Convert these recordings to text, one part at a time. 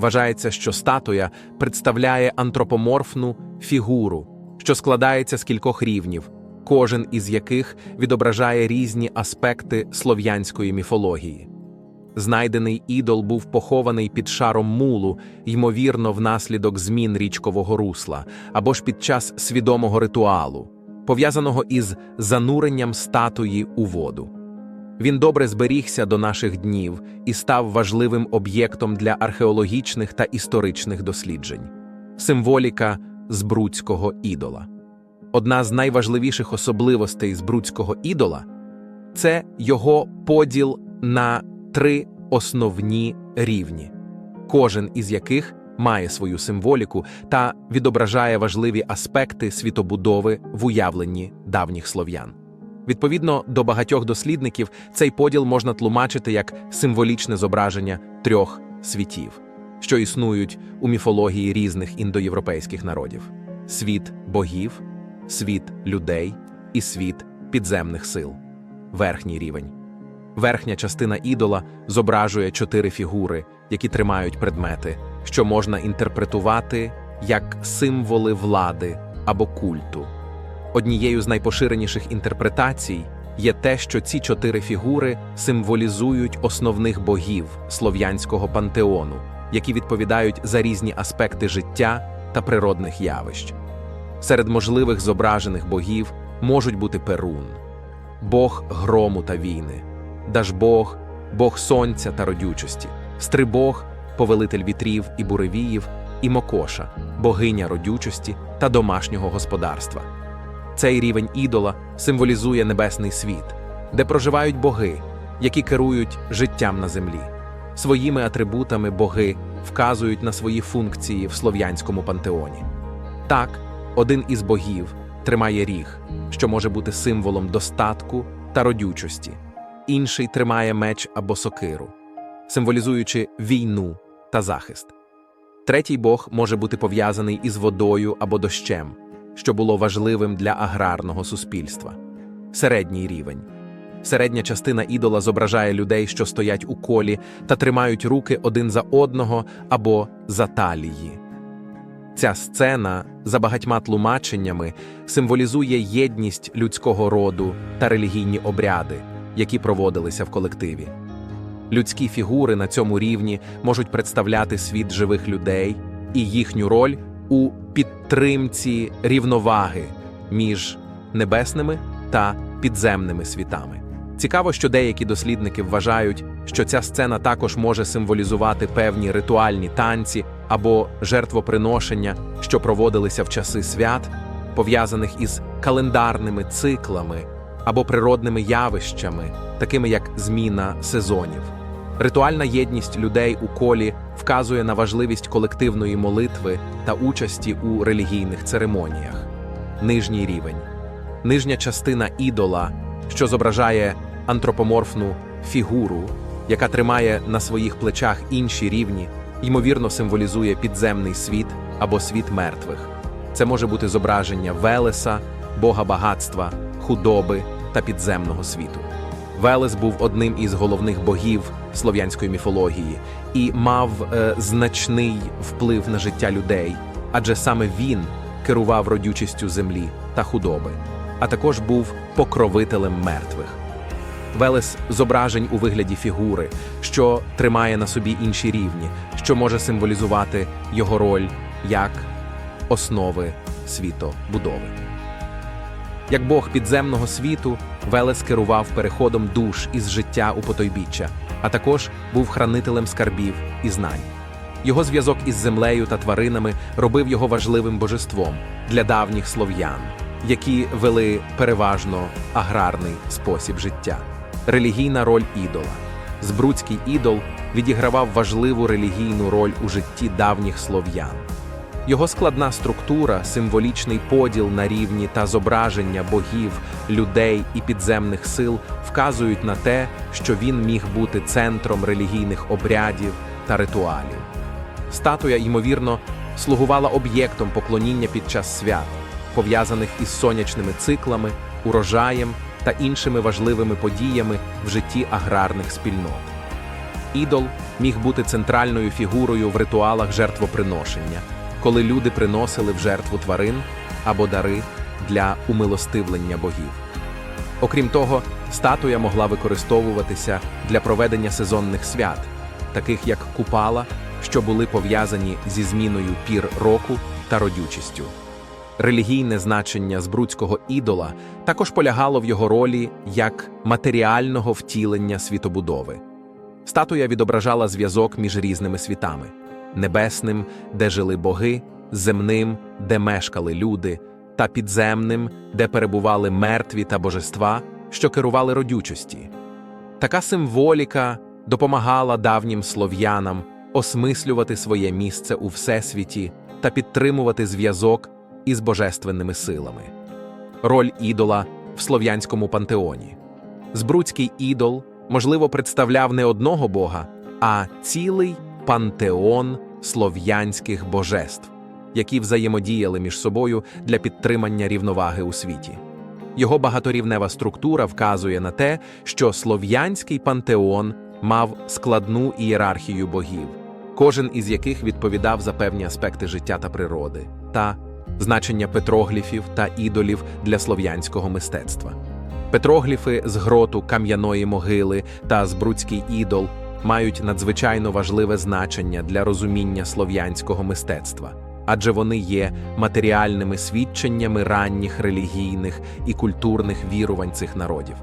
Вважається, що статуя представляє антропоморфну фігуру, що складається з кількох рівнів, кожен із яких відображає різні аспекти слов'янської міфології. Знайдений ідол був похований під шаром мулу, ймовірно, внаслідок змін річкового русла або ж під час свідомого ритуалу, пов'язаного із зануренням статуї у воду. Він добре зберігся до наших днів і став важливим об'єктом для археологічних та історичних досліджень. Символіка збруцького ідола. Одна з найважливіших особливостей збруцького ідола це його поділ на три основні рівні, кожен із яких має свою символіку та відображає важливі аспекти світобудови в уявленні давніх слов'ян. Відповідно до багатьох дослідників, цей поділ можна тлумачити як символічне зображення трьох світів, що існують у міфології різних індоєвропейських народів: світ богів, світ людей і світ підземних сил. Верхній рівень. Верхня частина ідола зображує чотири фігури, які тримають предмети, що можна інтерпретувати як символи влади або культу. Однією з найпоширеніших інтерпретацій є те, що ці чотири фігури символізують основних богів слов'янського пантеону, які відповідають за різні аспекти життя та природних явищ. Серед можливих зображених богів можуть бути Перун, Бог грому та війни, Дажбог, Бог сонця та родючості, Стрибог, повелитель вітрів і буревіїв, і Мокоша, богиня родючості та домашнього господарства. Цей рівень ідола символізує небесний світ, де проживають боги, які керують життям на землі. Своїми атрибутами боги вказують на свої функції в слов'янському пантеоні. Так, один із богів тримає ріг, що може бути символом достатку та родючості, інший тримає меч або сокиру, символізуючи війну та захист. Третій бог може бути пов'язаний із водою або дощем, що було важливим для аграрного суспільства. Середній рівень. Середня частина ідола зображає людей, що стоять у колі та тримають руки один за одного або за талії. Ця сцена за багатьма тлумаченнями символізує єдність людського роду та релігійні обряди, які проводилися в колективі. Людські фігури на цьому рівні можуть представляти світ живих людей і їхню роль у підтримці рівноваги між небесними та підземними світами. Цікаво, що деякі дослідники вважають, що ця сцена також може символізувати певні ритуальні танці або жертвоприношення, що проводилися в часи свят, пов'язаних із календарними циклами або природними явищами, такими як зміна сезонів. Ритуальна єдність людей у колі вказує на важливість колективної молитви та участі у релігійних церемоніях. Нижній рівень нижня частина ідола, що зображає антропоморфну фігуру, яка тримає на своїх плечах інші рівні, ймовірно символізує підземний світ або світ мертвих. Це може бути зображення Велеса, бога багатства, худоби та підземного світу. Велес був одним із головних богів слов'янської міфології і мав е, значний вплив на життя людей, адже саме він керував родючістю землі та худоби, а також був покровителем мертвих. Велес зображень у вигляді фігури, що тримає на собі інші рівні, що може символізувати його роль як основи світобудови. Як Бог підземного світу, Велес керував переходом душ із життя у потойбіччя, а також був хранителем скарбів і знань. Його зв'язок із землею та тваринами робив його важливим божеством для давніх слов'ян, які вели переважно аграрний спосіб життя. Релігійна роль ідола. Збруцький ідол відігравав важливу релігійну роль у житті давніх слов'ян. Його складна структура, символічний поділ на рівні та зображення богів, людей і підземних сил вказують на те, що він міг бути центром релігійних обрядів та ритуалів. Статуя, ймовірно, слугувала об'єктом поклоніння під час свят, пов'язаних із сонячними циклами, урожаєм та іншими важливими подіями в житті аграрних спільнот. Ідол міг бути центральною фігурою в ритуалах жертвоприношення, коли люди приносили в жертву тварин або дари для умилостивлення богів. Окрім того, статуя могла використовуватися для проведення сезонних свят, таких як купала, що були пов'язані зі зміною пір року та родючістю. Релігійне значення збруцького ідола також полягало в його ролі як матеріального втілення світобудови. Статуя відображала зв'язок між різними світами: небесним, де жили боги, земним, де мешкали люди, та підземним, де перебували мертві та божества, що керували родючості. Така символіка допомагала давнім слов'янам осмислювати своє місце у всесвіті та підтримувати зв'язок із божественними силами. Роль ідола в слов'янському пантеоні. Збруцький ідол, можливо, представляв не одного бога, а цілий пантеон слов'янських божеств, які взаємодіяли між собою для підтримання рівноваги у світі. Його багаторівнева структура вказує на те, що слов'янський пантеон мав складну ієрархію богів, кожен із яких відповідав за певні аспекти життя та природи, та значення петрогліфів та ідолів для слов'янського мистецтва. Петрогліфи з гроту кам'яної могили та збруцький ідол мають надзвичайно важливе значення для розуміння слов'янського мистецтва, адже вони є матеріальними свідченнями ранніх релігійних і культурних вірувань цих народів.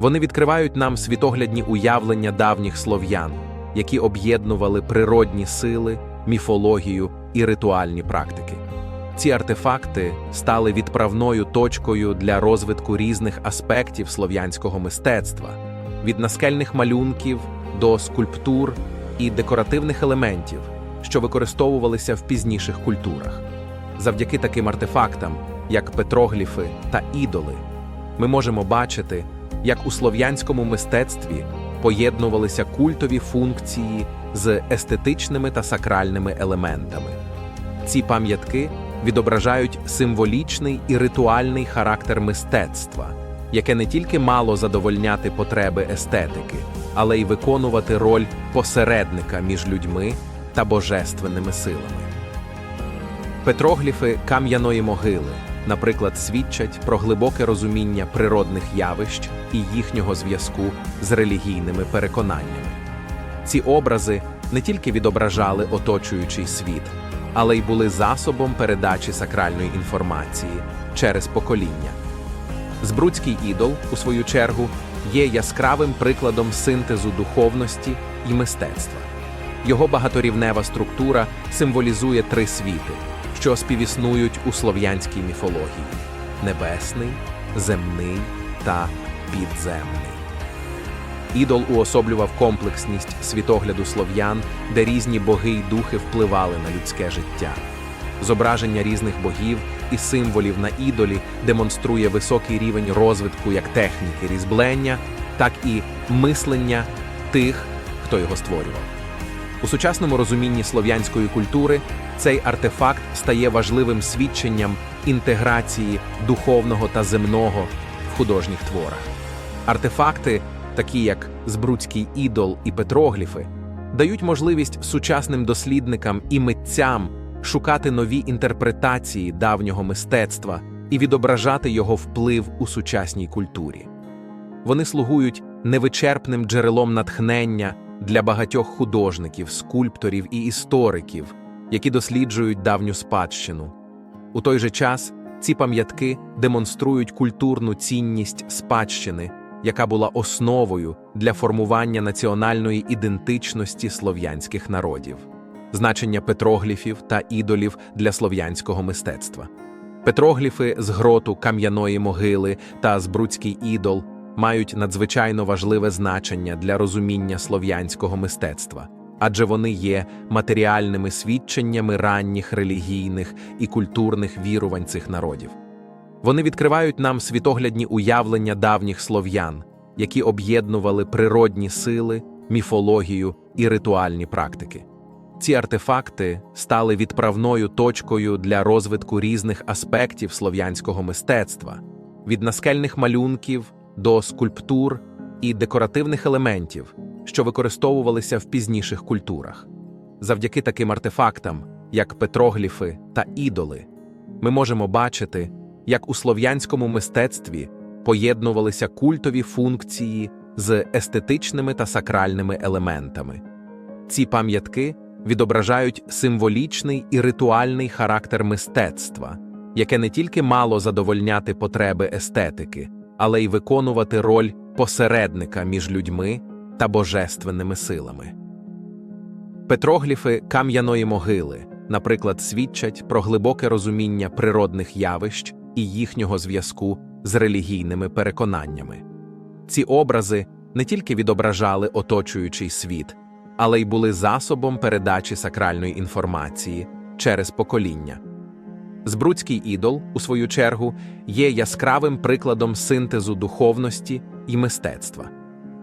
Вони відкривають нам світоглядні уявлення давніх слов'ян, які об'єднували природні сили, міфологію і ритуальні практики. Ці артефакти стали відправною точкою для розвитку різних аспектів слов'янського мистецтва, від наскельних малюнків до скульптур і декоративних елементів, що використовувалися в пізніших культурах. Завдяки таким артефактам, як петрогліфи та ідоли, ми можемо бачити, як у слов'янському мистецтві поєднувалися культові функції з естетичними та сакральними елементами. Ці пам'ятки відображають символічний і ритуальний характер мистецтва, яке не тільки мало задовольняти потреби естетики, але й виконувати роль посередника між людьми та божественними силами. Петрогліфи кам'яної могили, наприклад, свідчать про глибоке розуміння природних явищ і їхнього зв'язку з релігійними переконаннями. Ці образи не тільки відображали оточуючий світ, але й були засобом передачі сакральної інформації через покоління. Збруцький ідол, у свою чергу, є яскравим прикладом синтезу духовності і мистецтва. Його багаторівнева структура символізує три світи, що співіснують у слов'янській міфології: небесний, земний та підземний. Ідол уособлював комплексність світогляду слов'ян, де різні боги й духи впливали на людське життя. Зображення різних богів і символів на ідолі демонструє високий рівень розвитку як техніки різблення, так і мислення тих, хто його створював. У сучасному розумінні слов'янської культури цей артефакт стає важливим свідченням інтеграції духовного та земного в художніх творах. Артефакти, такі як Збруцький ідол і петрогліфи, дають можливість сучасним дослідникам і митцям шукати нові інтерпретації давнього мистецтва і відображати його вплив у сучасній культурі. Вони слугують невичерпним джерелом натхнення для багатьох художників, скульпторів і істориків, які досліджують давню спадщину. У той же час ці пам'ятки демонструють культурну цінність спадщини, яка була основою для формування національної ідентичності слов'янських народів, значення петрогліфів та ідолів для слов'янського мистецтва. Петрогліфи з гроту кам'яної могили та збруцький ідол мають надзвичайно важливе значення для розуміння слов'янського мистецтва, адже вони є матеріальними свідченнями ранніх релігійних і культурних вірувань цих народів. Вони відкривають нам світоглядні уявлення давніх слов'ян, які об'єднували природні сили, міфологію і ритуальні практики. Ці артефакти стали відправною точкою для розвитку різних аспектів слов'янського мистецтва, від наскельних малюнків до скульптур і декоративних елементів, що використовувалися в пізніших культурах. Завдяки таким артефактам, як петрогліфи та ідоли, ми можемо бачити, як у слов'янському мистецтві поєднувалися культові функції з естетичними та сакральними елементами. Ці пам'ятки відображають символічний і ритуальний характер мистецтва, яке не тільки мало задовольняти потреби естетики, але й виконувати роль посередника між людьми та божественними силами. Петрогліфи кам'яної могили, наприклад, свідчать про глибоке розуміння природних явищ і їхнього зв'язку з релігійними переконаннями. Ці образи не тільки відображали оточуючий світ, але й були засобом передачі сакральної інформації через покоління. Збруцький ідол, у свою чергу, є яскравим прикладом синтезу духовності і мистецтва.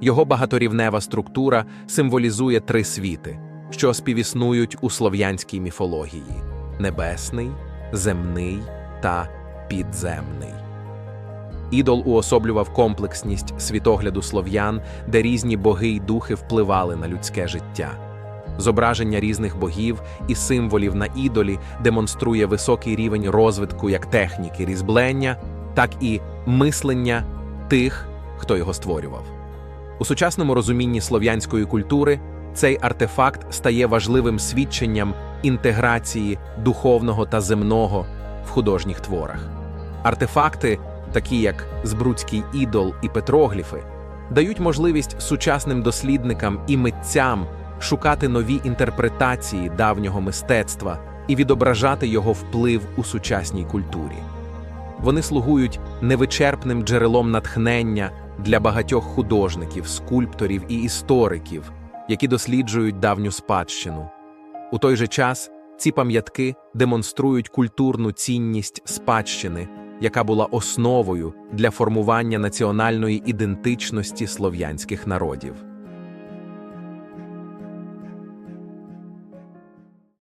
Його багаторівнева структура символізує три світи, що співіснують у слов'янській міфології: небесний, земний та підземний. Ідол уособлював комплексність світогляду слов'ян, де різні боги й духи впливали на людське життя. Зображення різних богів і символів на ідолі демонструє високий рівень розвитку як техніки різблення, так і мислення тих, хто його створював. У сучасному розумінні слов'янської культури цей артефакт стає важливим свідченням інтеграції духовного та земного в художніх творах. Артефакти, такі як Збруцький ідол і петрогліфи, дають можливість сучасним дослідникам і митцям шукати нові інтерпретації давнього мистецтва і відображати його вплив у сучасній культурі. Вони слугують невичерпним джерелом натхнення для багатьох художників, скульпторів і істориків, які досліджують давню спадщину. У той же час ці пам'ятки демонструють культурну цінність спадщини, яка була основою для формування національної ідентичності слов'янських народів.